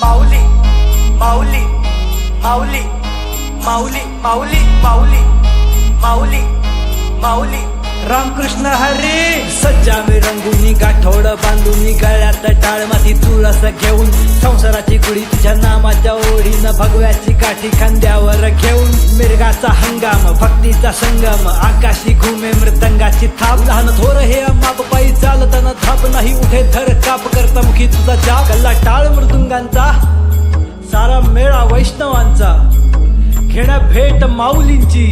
माऊली माऊली माऊली माऊली माऊली माऊली माऊली माऊली. रामकृष्ण हरी. सज्जा मी रंगुनी गाठोड बांधून गळ्यात टाळ माती तुळस घेऊन संसाराची गुढी तुझ्या नामाच्या ओढीनं भगव्याची काठी खांद्या मिरगाचा हंगाम भक्तीचा संगम आकाशी घुमे मृतंगाची थाप. लहान थोर हे माप पायी चालताना थाप नाही उठे थर काप करता मुखी तुझा जाप. गल्ला टाळ मृदुंगांचा सारा मेळा वैष्णवांचा. घेण्या भेट माऊलींची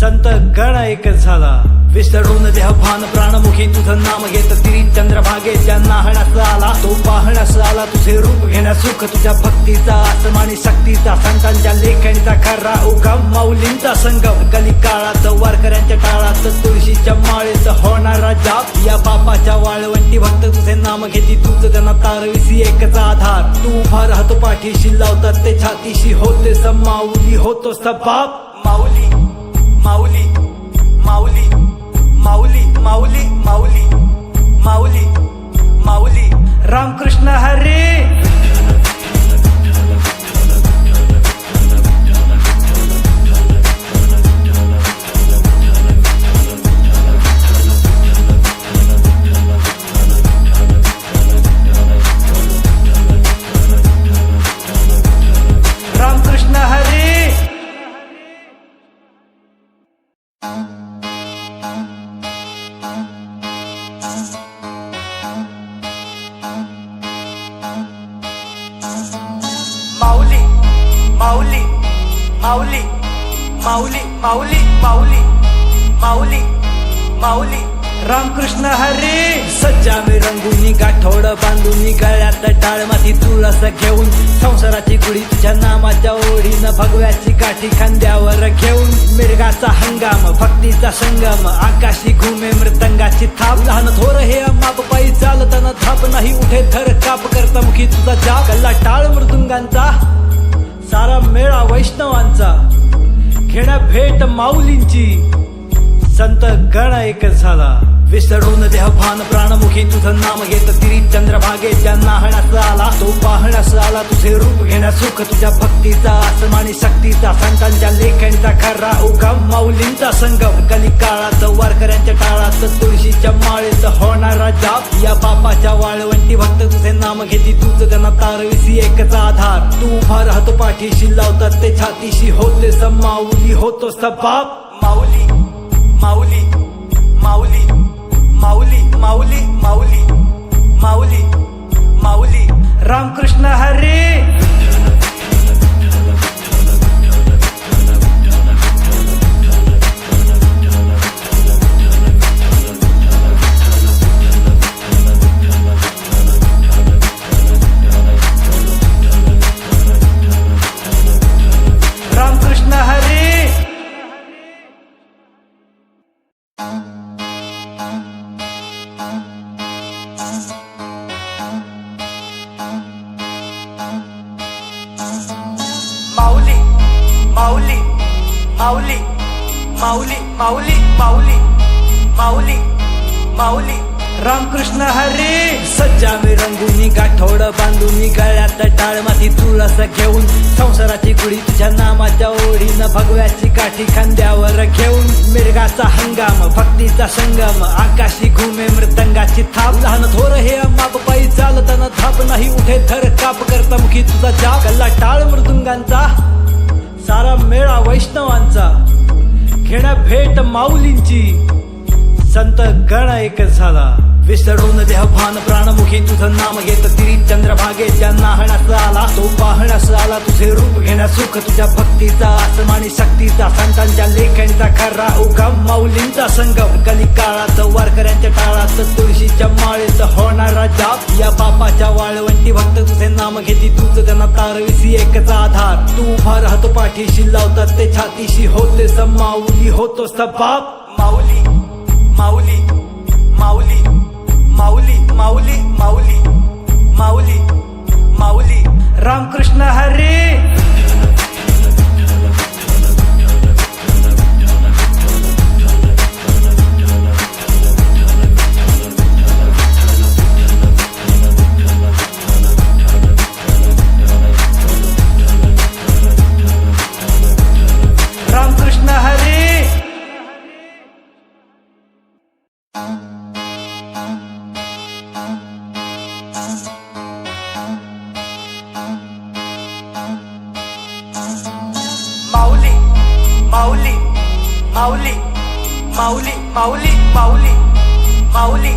संत गण एक झाला. विसरून देह भान प्राणमुखी तुझं नाम घेत तिरी चंद्रभागे ज्यांना हण्यास आला तो पाहण्यास आला. तुझे रूप घेण्या सुख तुझ्या भक्तीचा आसमानी शक्तीचा संतांच्या लेखणीचा खरा उगम माऊलींचा संगम. कली काळात वारकऱ्यांच्या टाळात तुळशीच्या माळेत होणारा जाप. या बापाच्या वाळवंटी भक्त तुझे नाम घेती. तुझं त्यांना तारविसी एकच आधार. तू उभा राहतो पाठीशी लावतात ते छातीशी. होते माऊली होतो बाप. माऊली माऊली माऊली. माऊली माऊली. माऊली माऊली माऊली माऊली माऊली माऊली. रामकृष्ण हरी सज्जा मी रंगुनी गाठोड बांधून गळ्यात टाळ माती तुळस घेऊन संसाराची गुढी तुझ्या नामाच्या ओढीनं भगव्याची काठी खांद्यावर घेऊन मिरगाचा हंगाम भक्तीचा संगम आकाशी घुमे मृतंगाची थाप. लहान थोर हे मापपायी चालताना थाप नाही उठे थर काप करता मुखी तुझा जाप. कल्ला टाळ मृदुंगांचा सारा मेळा वैष्णवांचा. घेण्या भेट माऊलींची. संत गण एक झाला. विसरून देह भान प्राणमुखी तुझं नाम घेत तिरी चंद्रभागे ज्यांना हण्यास आला. तो पाहण्यास आला. तुझे रूप घेण्या सुख तुझ्या भक्तीचा आसमानी शक्तीचा संतांच्या लेखणीचा खरा उगम. माऊलींचा संगम. कली काळात वारकऱ्यांच्या टाळात तुळशीच्या माळेत होणारा जाप. या बापाच्या वाळवंटी भक्त तुझे नाम घेती. तुझं त्यांना तारविसी एकच आधार. तू उभा राहतो पाठीशी लावतात ते छातीशी. होते समाऊली होतो बाप. माऊली माऊली. माऊली माऊली माऊली माऊली. रामकृष्ण माऊली माऊली माऊली माऊली माऊली. रामकृष्ण हरी सज्जा मी रंगुनी गाठोड बांधून गळ्यात टाळ माती तुळस घेऊन. संसाराची कुडी तुझ्या नामाच्या ओढीनं भगव्याची काठी खांद्यावर घेऊन. मिरगाचा हंगाम भक्तीचा संगम आकाशी घुमे मृदंगाची थाप. लहान थोर हे माप पायी चालताना थाप नाही उठे थर काप करता मुखी तुझा जाप. गल्ला टाळ मृदुंगांचा सारा मेळा वैष्णवांचा. माऊलींची संत गण एक झाला. विसरून देह भान प्राणमुखी तुझं नाम घेत तिरी चंद्रभागे ज्यांना हण्यास आला. तो पाहण्यास आला. तुझे रूप घेण्या सुख तुझ्या भक्तीचा आसमानी शक्तीचा. संतांच्या लेखणीचा खरा उगम माऊलींचा संगम. कली काळात वारकऱ्यांच्या टाळात तुळशीच्या माळेत होणारा जाप. या बापाच्या वाळवंटी भक्त तुझे नाम घेती. तुझं त्यांना तारविसी एकच आधार. तू राहतो पाठीशी लावतात ते छातीशी होते समाऊली होतो बाप. माऊली माऊली माऊली माऊली माऊली माऊली माऊली माऊली. रामकृष्ण माऊली माऊली माऊली माऊली माऊली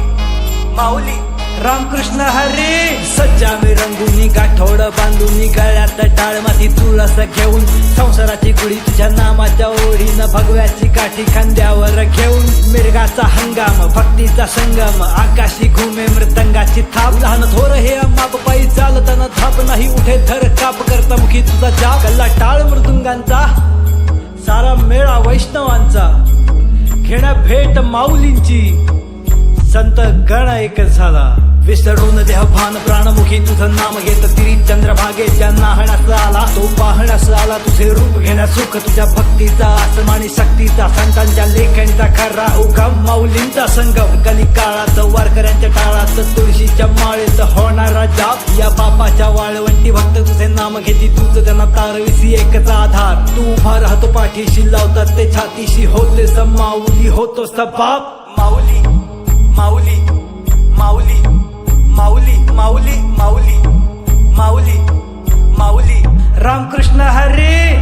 माऊली. रामकृष्ण हरी सज्जा मी रंगुनी गाठोड बांधून गळ्यात टाळ माती तुळस घेऊन संसाराची गुढी तुझ्या नामाच्या ओढीनं भगव्याची काठी खांद्यावर घेऊन मिरगाचा हंगाम भक्तीचा संगम आकाशी घुमे मृतंगाची थाप. लहान थोर हे मापपाई चालताना थाप नाही उठे थर काप करता मुखी तुझा जाप. गल्ला टाळ मृदुंगांचा सारा मेळा वैष्णवांचा. घेण्या भेट माऊलींची. संत गण एक झाला. विसरून देह भान प्राणमुखी तुझं नाम घेत तिरी चंद्रभागेच्या हण्यास आला. तो पाहण्यास आला. तुझे रूप घेण्या सुख तुझ्या भक्तीचा आसमानी शक्तीचा संतांच्या लेखणीचा खरा उगम माऊलींचा संगम. कली काळात वारकऱ्यांच्या टाळात तुळशीच्या माळेत होणारा जाप. या बापाच्या वाळवंटी भक्त तुझे नाम घेती. तुझं त्यांना तारविसी एकचा आधार. तू उभा राहतो पाठीशी लावतात ते छातीशी. होते माऊली होतो बाप माऊली माऊली माऊली माऊली माऊली माऊली माऊली माऊली. रामकृष्ण हरी!